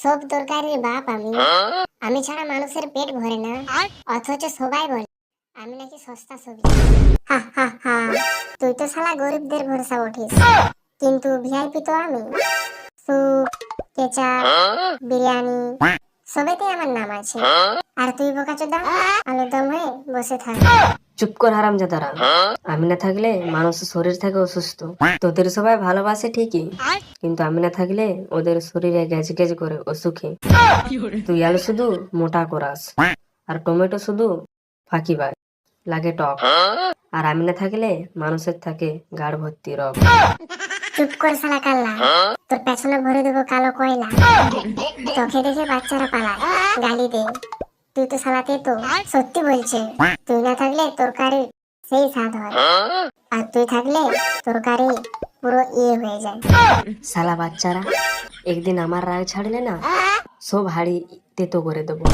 সব তরকারির বাপ আমি। আমি ছাড়া মানুষের পেট ভরে না। অথচ সবাই বলে আমি নাকি সস্তা সবজি হা হা হা। তুই তো শালা গরিবদের ভরসা উঠিস কিন্তু ভিআইপি তো আমি। স্যুপ কেচাপ বিরিয়ানি সবেতেই আমার নাম আছে। আর তুই বোকাচোদা আলুর দম হয়ে বসে থাক। চুপ কর হারাম জাদারা আমি না থাকলে মানুষের শরীর থাকে অসুস্থ। তোদের সবাই ভালোবাসে ঠিকই কিন্তু আমি না থাকলে ওদের শরীরে গেজ গেজ করে অসুখে। তুই আলু শুধু মোটা করাস আর টমেটো শুধু ফাঁকি বাজ লাগে টক। আর আমি না থাকলে মানুষের থাকে গাঢ় ভর্তি রক চুপ কর শালা কাল্লা তোর পেছনে ভরে দেবো কালো কয়লা। তোকে দেখে বাচ্চারা পালায় গালি দে। তুই তো সালাতে তো সত্যি বলছে। তুই না থাকলে তরকারি সেই স্বাদ হয়। আর তুই থাকলে তরকারি পুরো ইয়ে হয়ে যায়। সালা বাচ্চারা, একদিন আমার রায় ছাড়লে না, সব হাড়ি তেতো করে দেবো।